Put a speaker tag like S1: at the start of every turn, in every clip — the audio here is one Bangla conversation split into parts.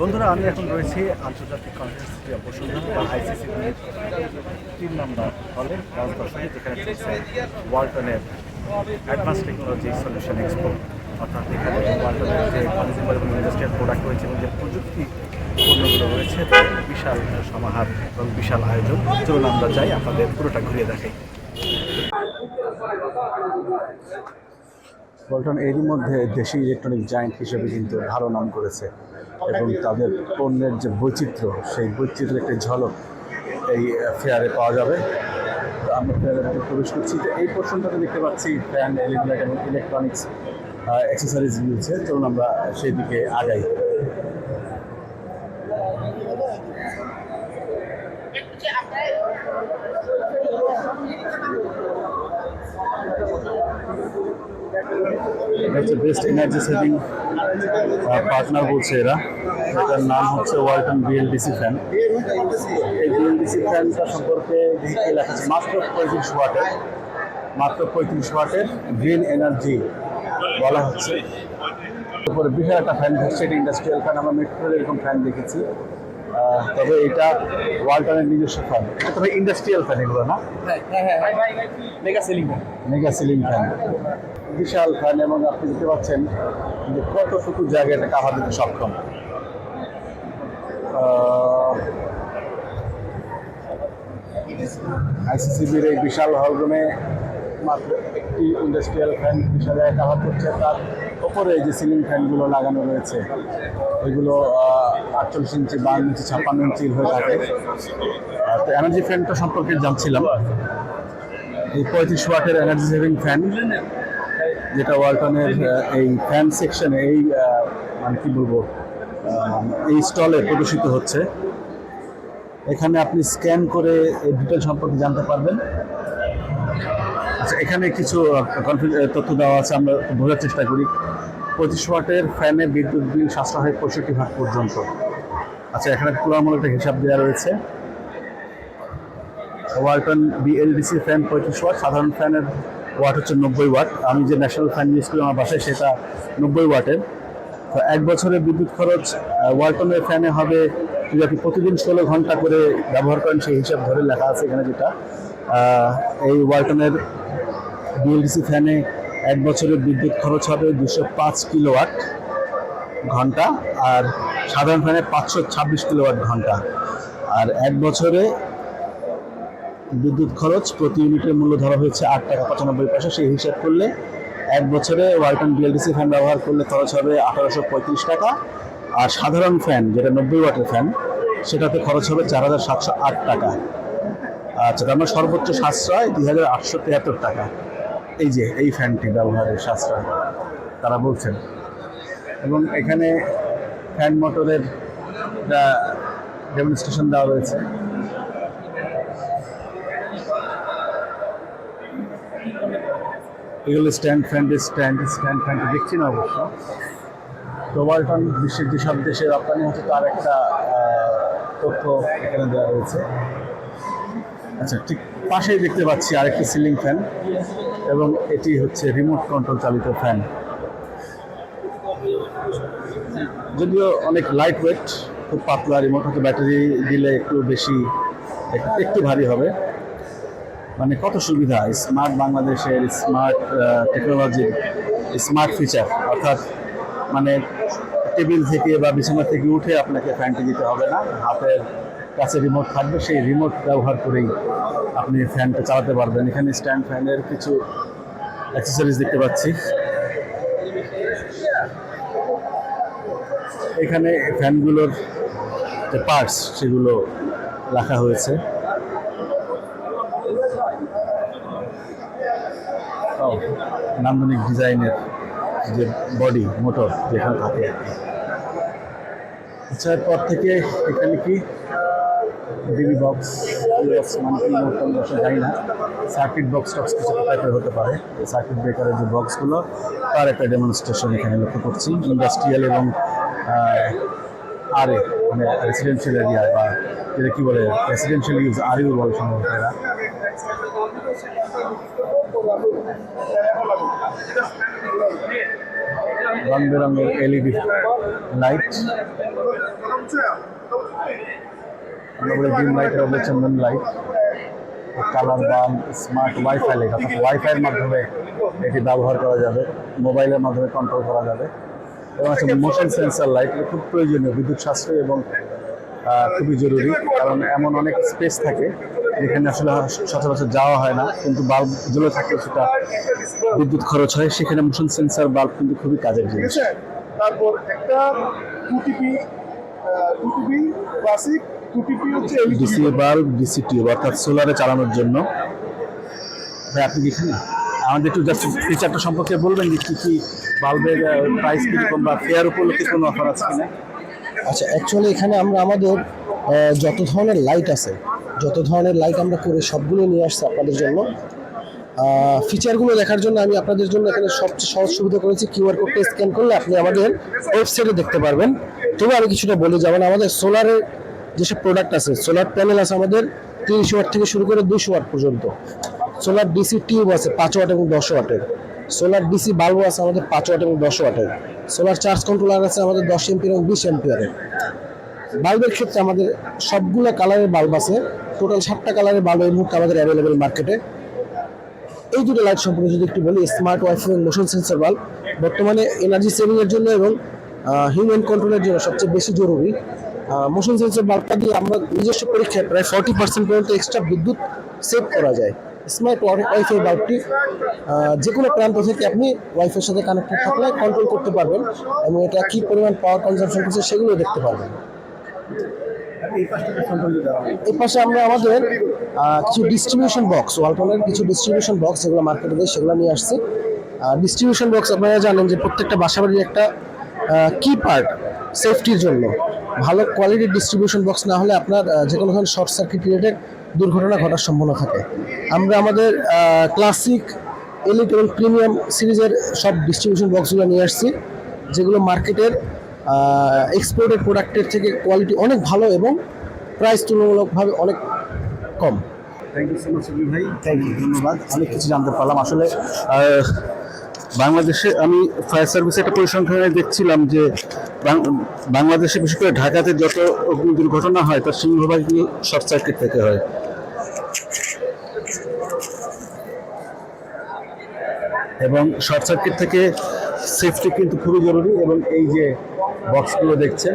S1: বন্ধুরা, আমি এখন রয়েছি আন্তর্জাতিক কনফারেন্স বসুন্ধরা বা আইসিসি তিন নম্বর হলে যেখানে চলছে ওয়ালটনের অ্যাডভান্স টেকনোলজি সলিউশন এক্সপো। অর্থাৎ এখানে ওয়ালটনের যে কনজিউমার এবং ইন্ডাস্ট্রিয়াল প্রোডাক্ট রয়েছে এবং যে প্রযুক্তি পণ্যগুলো রয়েছে বিশাল সমাহার এবং বিশাল আয়োজন। চলুন আমরা যাই, আপনাদের পুরোটা ঘুরিয়ে দেখাই। ওয়ালটন এরই মধ্যে দেশি ইলেকট্রনিক জায়েন্ট হিসেবে কিন্তু ভালো নাম করেছে। এবং তাদের পণ্যের যে বৈচিত্র্য সেই বৈচিত্র্যের একটি ঝলক এই ফেয়ারে পাওয়া যাবে। তো আমরা ফেয়ারে মধ্যে প্রবেশ করছি। তো এই পোর্শনটাতে দেখতে পাচ্ছি ফ্যান এলিমেন্ট এবং ইলেকট্রনিক্স এক্সেসারিজ মিলছে চলুন আমরা সেই দিকে আগাই। এটা হচ্ছে বেস্ট এনার্জি সেভিং পার্টনার বলছে এরা। এটার নাম হচ্ছে ওয়ালটন বিএলডিসি ফ্যান এই বিএলডিসি ফ্যানটা সম্পর্কে মাত্র পঁয়ত্রিশ ওয়াটের, মাত্র পঁয়ত্রিশ ওয়াটের গ্রিন এনার্জি বলা হচ্ছে। তারপরে বিশাল একটা ফ্যান হচ্ছে এটা ইন্ডাস্ট্রিয়াল ফ্যান আমরা মেট্রোর এরকম ফ্যান দেখেছি। তবে এটা ওয়ালটনের নিজস্ব ফ্যান এটা তবে ইন্ডাস্ট্রিয়াল ফ্যান এগুলো না?
S2: Mega ceiling
S1: mega ceiling fan বিশাল ফ্যান এবং আপনি দেখতে পাচ্ছেন যে কতটুকু জায়গা এটা কাভার দিতে সক্ষম। আইসিসিবির এই বিশাল হলরুমে মাত্র একটি ইন্ডাস্ট্রিয়াল ফ্যান বিশাল জায়গায় কাভার করছে তার। ওপরে যে সিলিং ফ্যানগুলো লাগানো রয়েছে, এগুলো আটচল্লিশ ইঞ্চি বান্ন ইঞ্চি, ছাপ্পান্ন ইঞ্চি হয়ে থাকে। তো এনার্জি ফ্যানটা সম্পর্কে জানছিলাম। এই পঁয়ত্রিশ ওয়াটের এনার্জি সেভিং ফ্যান যেটা ওয়ালটনের এই ফ্যান সেকশনে এই মানে কি বলব এই স্টলে প্রদর্শিত হচ্ছে। এখানে আপনি স্ক্যান করে এই ডিটেল সম্পর্কে জানতে পারবেন। আচ্ছা এখানে কিছু তথ্য দেওয়া আছে, আমরা বোঝার চেষ্টা করি। পঁচিশ ওয়াটের ফ্যানে বিদ্যুৎ বিল সাশ্রয় হয় পঁয়ষট্টি ভাগ পর্যন্ত। আচ্ছা এখানে তুলনামূলক একটা হিসাব দেওয়া রয়েছে। ওয়ালটন বিএলডিসি ফ্যান পঁয়ত্রিশ ওয়াট, সাধারণ ফ্যানের ওয়াট হচ্ছে নব্বই ওয়াট। আমি যে ন্যাশনাল ফ্যান ইউজ করি আমার বাসায়, সেটা নব্বই ওয়াটের। তো এক বছরে বিদ্যুৎ খরচ ওয়ালটনের ফ্যানে হবে, যদি আপনি প্রতিদিন ষোলো ঘণ্টা করে ব্যবহার করেন, সেই হিসাব ধরে লেখা আছে এখানে যেটা। এই ওয়ালটনের বিএলডিসি ফ্যানে এক বছরের বিদ্যুৎ খরচ হবে দুশো পাঁচ কিলোওয়াট ঘণ্টা, আর সাধারণ ফ্যানে পাঁচশো ছাব্বিশ কিলোওয়াট ঘণ্টা। আর এক বছরে বিদ্যুৎ খরচ প্রতি ইউনিটের মূল্য ধরা হয়েছে আট টাকা পঁচানব্বই পয়সা। সেই হিসাব করলে এক বছরে ওয়ালটন বিএলডিসি ফ্যান ব্যবহার করলে খরচ হবে আঠারোশো পঁয়ত্রিশ টাকা। আর সাধারণ ফ্যান, যেটা নব্বই ওয়াটের ফ্যান, সেটাতে খরচ হবে চার হাজার সাতশো আট টাকা। আচ্ছা তার মানে সর্বোচ্চ সাশ্রয় দুই হাজার আটশো তিয়াত্তর টাকা। এই যে, এই ফ্যানটি ব্যবহারের সাশ্রয় তারা বলছেন। এবং এখানে ফ্যান মোটরের ডেমনস্ট্রেশন দেওয়া রয়েছে। এগুলো স্ট্যান্ড ফ্যান্ডের স্ট্যান্ড স্ট্যান্ড ফ্যান্ড দেখছি না অবশ্য। তো ওয়ালটন বিশ্বের যেসব দেশে রপ্তানি হচ্ছে তার একটা তথ্য এখানে দেওয়া রয়েছে। আচ্ছা ঠিক পাশেই দেখতে পাচ্ছি আরেকটি সিলিং ফ্যান এবং এটি হচ্ছে রিমোট কন্ট্রোল চালিত ফ্যান যদিও অনেক লাইট ওয়েট খুব পাতলা রিমোট হয়তো ব্যাটারি দিলে একটু বেশি, এক- একটু ভারী হবে। মানে কত সুবিধা স্মার্ট বাংলাদেশের স্মার্ট টেকনোলজির স্মার্ট ফিচার অর্থাৎ মানে টেবিল থেকে বা বিছানা থেকে উঠে আপনাকে ফ্যানটি দিতে হবে না। হাতের কাছে রিমোট থাকবে, সেই রিমোট ব্যবহার করেই আপনি ফ্যানটা চালাতে পারবেন। এখানে স্ট্যান্ড ফ্যানের কিছু অ্যাক্সেসরিজ দেখতে পাচ্ছি। এখানে ফ্যানগুলোর যে পার্টস সেগুলো রাখা হয়েছে। ও, নান্দনিক ডিজাইনের যে বডি মোটর যেখানে থাকে আর কি। আচ্ছা এরপর থেকে এখানে কি ডিবি বক্স বক্স মানে যাই না। সার্কিট বক্স টক্স কিছু টাইপের হতে পারে। সার্কিট ব্রেকারের যে বক্সগুলো তার একটা ডেমনস্ট্রেশন এখানে লক্ষ্য করছি। ইন্ডাস্ট্রিয়াল এবং আরে মানে রেসিডেন্সিয়াল এরিয়া বা যেটা কি বলে রেসিডেন্সিয়াল ইউজ আরইউ বলে সম্ভবত এরা। রং বেরঙের এলইডি লাইট আমরা ডিম লাইটের হচ্ছে moon light colour bulb smart WiFi light অর্থাৎ ওয়াইফাইয়ের মাধ্যমে এটি ব্যবহার করা যাবে। মোবাইলের মাধ্যমে কন্ট্রোল করা যাবে। এবং আছে মোশন সেন্সার লাইট এটা খুব প্রয়োজনীয়। বিদ্যুৎ সাশ্রয়ী এবং খুবই জরুরি। কারণ এমন অনেক স্পেস থাকে যেখানে আসলে সচরাচর যাওয়া হয় না। কিন্তু বাল্ব জ্বলে থাকলে সেটা বিদ্যুৎ খরচ হয়। সেখানে মোশন সেন্সার বাল্ব কিন্তু খুবই কাজের জিনিস।
S3: তারপর একটা টুটিপি টুটিপি classic
S1: DC bulb DC tube অর্থাৎ সোলারে চালানোর জন্য। ভাই আপনি কি এখানে আমাদের একটু জাস্ট ফিচারটা সম্পর্কে বলবেন যে কী কী বাল্বের প্রাইস কীরকম বা ফেয়ার উপলক্ষে কোনো অফার আছে কিনা?
S4: আচ্ছা অ্যাকচুয়ালি এখানে আমরা আমাদের যত ধরনের লাইট আছে যত ধরনের লাইট আমরা করে সবগুলো নিয়ে আসছি আপনাদের জন্য ফিচারগুলো দেখার জন্য আমি আপনাদের জন্য এখানে সবচেয়ে সহজ সুবিধা করেছি কিউআর কোডটা স্ক্যান করলে আপনি আমাদের ওয়েবসাইটে দেখতে পারবেন। তবে আমি কিছুটা বলি যেমন আমাদের সোলারের যেসব প্রোডাক্ট আছে। সোলার প্যানেল আছে আমাদের তিরিশ ওয়াট থেকে শুরু করে দুশো ওয়াট পর্যন্ত। সোলার ডিসি টিউব আছে পাঁচ ওয়াট এবং দশ ওয়াটের। সোলার ডিসি বাল্ব আছে আমাদের পাঁচ ওয়াট এবং দশ ওয়াটের। সোলার চার্জ কন্ট্রোলার আছে আমাদের দশ এমপিয়ার এবং বিশ এমপিয়ারের বাল্বের ক্ষেত্রে আমাদের সবগুলো কালারের বাল্ব আছে। টোটাল সাতটা কালারের বাল্ব এই মুহূর্তে আমাদের অ্যাভেলেবেল মার্কেটে এই দুটো লাইট সম্পর্কে যদি একটু বলি স্মার্ট ওয়াইফাই এবং মোশন সেন্সর বাল্ব বর্তমানে এনার্জি সেভিং এর জন্য এবং হিউম্যান কন্ট্রোলের জন্য সবচেয়ে বেশি জরুরি। মোশন সেন্সর বাল্বটা দিয়ে আমরা নিজস্ব পরীক্ষায় প্রায় ফর্টি পার্সেন্ট পর্যন্ত এক্সট্রা বিদ্যুৎ সেভ করা যায়। স্মার্ট ওয়াইফাই বাল্বটি যে কোনো প্রান্ত থেকে আপনি ওয়াইফাইয়ের সাথে কানেক্টেড থাকলে কন্ট্রোল করতে পারবেন এবং এটা কী পরিমাণ পাওয়ার কনজাম্পশন করছে সেগুলো দেখতে পারবেন।
S1: এই
S4: পাশে আমরা আমাদের কিছু ডিস্ট্রিবিউশন বক্স ওয়ালটনের কিছু ডিস্ট্রিবিউশন বক্স যেগুলো মার্কেটে দেয় সেগুলো নিয়ে আসছি। ডিস্ট্রিবিউশন বক্স আপনারা জানেন যে প্রত্যেকটা বাসাবাড়ির একটা কি পার্ট সেফটির জন্য। ভালো কোয়ালিটির ডিস্ট্রিবিউশন বক্স না হলে আপনার যে কোনো ধরনের শর্ট সার্কিট রিলেটেড দুর্ঘটনা ঘটার সম্ভাবনা থাকে। আমরা আমাদের ক্লাসিক এলিট এবং প্রিমিয়াম সিরিজের সব ডিস্ট্রিবিউশন বক্সগুলো নিয়ে আসছি যেগুলো মার্কেটের এক্সপোর্টেড প্রোডাক্টের থেকে কোয়ালিটি অনেক ভালো এবং প্রাইস তুলনামূলকভাবে অনেক কম।
S1: থ্যাংক ইউ সো মাচ ভাই। থ্যাংক ইউ ধন্যবাদ। অনেক কিছু জানতে পারলাম। আসলে বাংলাদেশে আমি ফায়ার সার্ভিসে একটা পরিসংখ্যানে দেখছিলাম যে বাংলাদেশে বিশেষ করে ঢাকাতে যত অগ্নি দুর্ঘটনা হয়, তার সিংহভাগ শর্ট সার্কিট থেকে হয়। এবং শর্ট সার্কিট থেকে সেফটি কিন্তু খুবই জরুরি এবং এই যে বক্সগুলো দেখছেন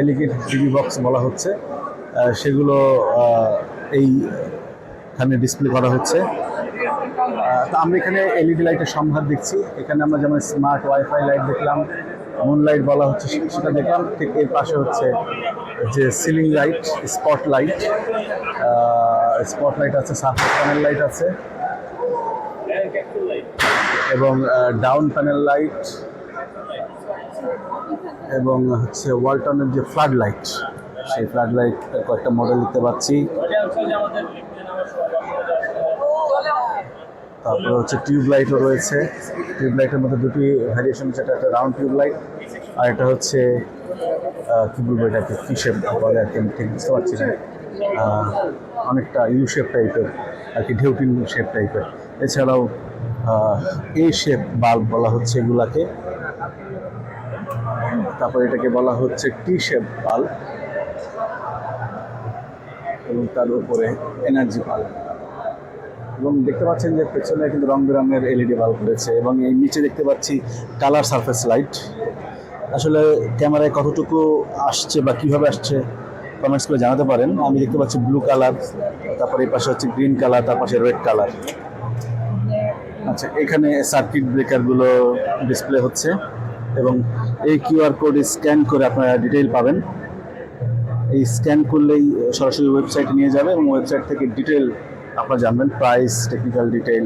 S1: এলিগেট ডিবি বক্স বলা হচ্ছে সেগুলো এইখানে ডিসপ্লে করা হচ্ছে। তো আমরা এখানে এলইডি লাইটের সম্ভার দেখছি। এখানে আমরা যেমন স্মার্ট ওয়াইফাই লাইট দেখলাম মুন লাইট বলা হচ্ছে, সেটা দেখলাম। ঠিক এর পাশে হচ্ছে যে ceiling light spot light spot light আছে সার্ফেস প্যানেল লাইট আছে। এবং ডাউন প্যানেল লাইট এবং হচ্ছে ওয়ালটনের যে ফ্লাড লাইট সেই ফ্লাড লাইট কয়েকটা মডেল দেখতে পাচ্ছি। তারপরে হচ্ছে টিউব লাইটও রয়েছে। টিউব লাইটের মধ্যে দুটি ভ্যারিয়েশন যেটা একটা রাউন্ড টিউব লাইট আর একটা হচ্ছে কি বলব এটাকে, কি শেপ বলে আর কি, আমি ঠিক বুঝতে পারছি না। অনেকটা ইউ শেপ টাইপের আর কি, ঢেউটিন শেপ টাইপের এছাড়াও এ শেপ বাল্ব বলা হচ্ছে এগুলাকে। তারপর এটাকে বলা হচ্ছে টি শেপ বাল্ব এবং তার উপরে এনার্জি বাল্ব এবং দেখতে পাচ্ছেন যে পেছনে কিন্তু রং বেরঙের এলইডি বাল্ব রয়েছে এবং এই নিচে দেখতে পাচ্ছি কালার সারফেস লাইট। আসলে ক্যামেরায় কতটুকু আসছে বা কীভাবে আসছে কমেন্টস করে জানাতে পারেন। আমি দেখতে পাচ্ছি ব্লু কালার তারপরে এই পাশে হচ্ছে গ্রিন কালার তার পাশে রেড কালার আচ্ছা এখানে সার্কিট ব্রেকারগুলো ডিসপ্লে হচ্ছে এবং এই কিউআর কোড স্ক্যান করে আপনারা ডিটেইল পাবেন। এই স্ক্যান করলেই সরাসরি ওয়েবসাইটে নিয়ে যাবে এবং ওয়েবসাইট থেকে ডিটেল আপনারা জানবেন প্রাইস টেকনিক্যাল ডিটেল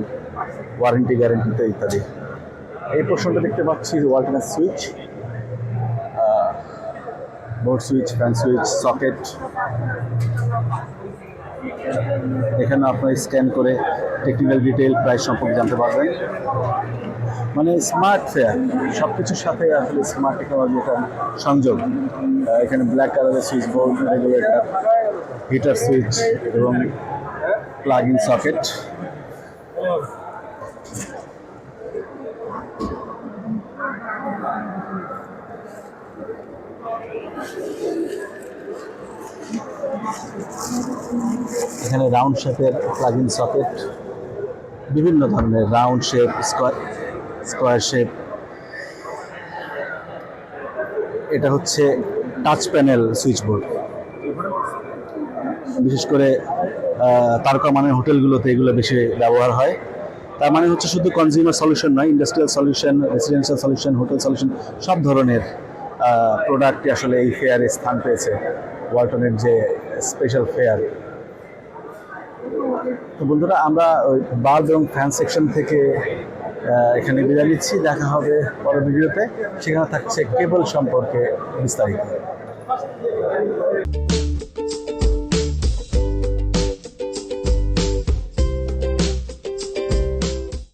S1: ওয়ারেন্টি গ্যারেন্টিতে ইত্যাদি। এই পোর্শনটা দেখতে পাচ্ছি ওয়ালটনের switch board switch fan switch socket এখানে আপনারা স্ক্যান করে টেকনিক্যাল ডিটেল প্রাইস সম্পর্কে জানতে পারবেন। মানে স্মার্ট ফেয়ার সব কিছুর সাথে আসলে স্মার্ট টেকনোলজি একটা সংযোগ। এখানে ব্ল্যাক কালারের switch board regulator heater switch এবং ইন সকেট এখানে রাউন্ড শেপের প্লাগ ইন সকেট বিভিন্ন ধরনের round shape square square shape এটা হচ্ছে টাচ প্যানেল সুইচ বোর্ড বিশেষ করে তারকা মানের হোটেলগুলোতে এগুলো বেশি ব্যবহার হয়। তার মানে হচ্ছে শুধু কনজিউমার সলিউশন নয় industrial solution residential solution hotel solution সব ধরনের প্রোডাক্টই আসলে এই ফেয়ারে স্থান পেয়েছে ওয়ালটনের যে স্পেশাল ফেয়ার তো বন্ধুরা, আমরা ওই বাল্ব এবং ফ্যান সেকশন থেকে এখানে বিদায় নিচ্ছি। দেখা হবে পরের ভিডিওতে। সেখানে থাকছে কেবল সম্পর্কে বিস্তারিত।